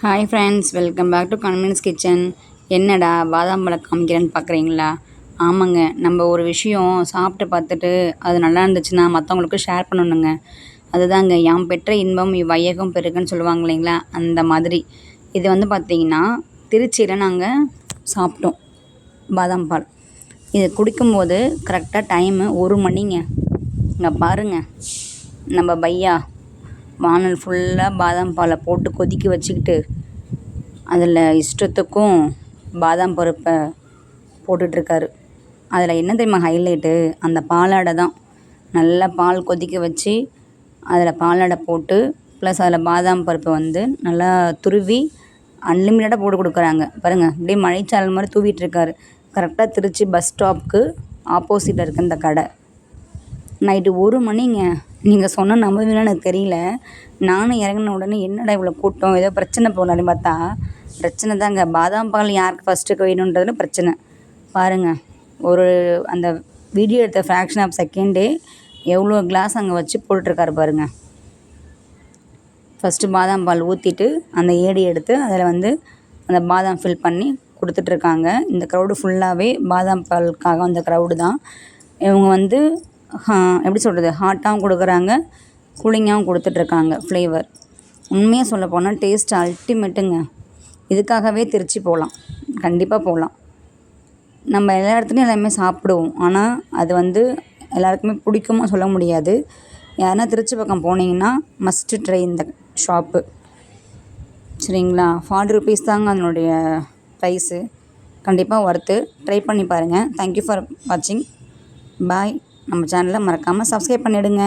Hi friends welcome back to convince kitchen என்னடா பாதாம் பழம் காமிக்கிறேன்னு பார்க்குறீங்களா ஆமாங்க நம்ம ஒரு விஷயம் சாப்பிட்டு பார்த்துட்டு அது நல்லா இருந்துச்சுன்னா மற்றவங்களுக்கு ஷேர் பண்ணணுங்க. அதுதாங்க யாம் பெற்ற இன்பம் இவ்வையகம் பெருகுன்னு சொல்லுவாங்க இல்லைங்களா? அந்த மாதிரி. இது வந்து பார்த்திங்கன்னா திருச்சியில் நாங்கள் சாப்பிட்டோம் பாதாம் பால். இது குடிக்கும்போது கரெக்டாக டைமு ஒரு மணிங்க. இங்கே பாருங்கள் நம்ம பையா வானல் ஃபுல்லாக பாதாம் பாலை போட்டு கொதிக்க வச்சுக்கிட்டு அதில் இஷ்டத்துக்கும் பாதாம் பருப்பை போட்டுட்ருக்காரு. அதில் என்ன தெரியுமா ஹைலைட்டு அந்த பாலாடை தான். நல்லா பால் கொதிக்க வச்சு அதில் பாலாடை போட்டு ப்ளஸ் அதில் பாதாம் பருப்பை வந்து நல்லா துருவி அன்லிமிட்டடாக போட்டு கொடுக்குறாங்க. பாருங்கள் அப்படியே மழைச்சாரல் மாதிரி தூவிட்டுருக்காரு கரெக்டாக திருச்சி பஸ் ஸ்டாப்புக்கு ஆப்போசிட்டில் இருக்க இந்த கடை. நைட்டு ஒரு மணிங்க. நீங்கள் சொன்ன நம்புவீங்களான்னு எனக்கு தெரியல. நானும் இறங்குன உடனே என்னடா இவ்வளோ கூட்டம்? ஏதோ பிரச்சனை போகலான்னு பார்த்தா பிரச்சனை தாங்க. பாதாம் பால் யாருக்கு ஃபஸ்ட்டுக்கு வேணுன்றதுல பிரச்சனை. பாருங்கள் ஒரு அந்த வீடியோ எடுத்த ஃப்ராக்ஷன் ஆஃப் செகண்டே எவ்வளோ கிளாஸ் அங்கே வச்சு போட்டுட்ருக்காரு பாருங்கள் ஃபஸ்ட்டு பாதாம் பால் ஊற்றிட்டு அந்த ஏடி எடுத்து அதில் வந்து அந்த பாதாம் ஃபில் பண்ணி கொடுத்துட்ருக்காங்க. இந்த க்ரௌடு ஃபுல்லாகவே பாதாம் பாலுக்காக அந்த க்ரௌடு தான். இவங்க வந்து எப்படி சொல்கிறது ஹாட்டாகவும் கொடுக்குறாங்க கூலிங்காகவும் கொடுத்துட்ருக்காங்க ஃப்ளேவர் உண்மையாக சொல்ல போனால் டேஸ்ட் அல்டிமேட்டுங்க இதுக்காகவே திருச்சி போகலாம் கண்டிப்பாக போகலாம் நம்ம எல்லா இடத்துலையும் எல்லாமே சாப்பிடுவோம். ஆனால் அது வந்து எல்லாருக்குமே பிடிக்குமா சொல்ல முடியாது. யாருன்னா திருச்சி பக்கம் போனீங்கன்னா மஸ்ட்டு ட்ரை இந்த ஷாப்பு சரிங்களா? ஃபார்ட்டி ருபீஸ் தாங்க அதனுடைய ப்ரைஸு கண்டிப்பாக ஒர்த்து ட்ரை பண்ணி பாருங்கள் தேங்க்யூ ஃபார் வாட்சிங் பாய் நம்ம சேனலை மறக்காமல் சப்ஸ்கிரைப் பண்ணிவிடுங்க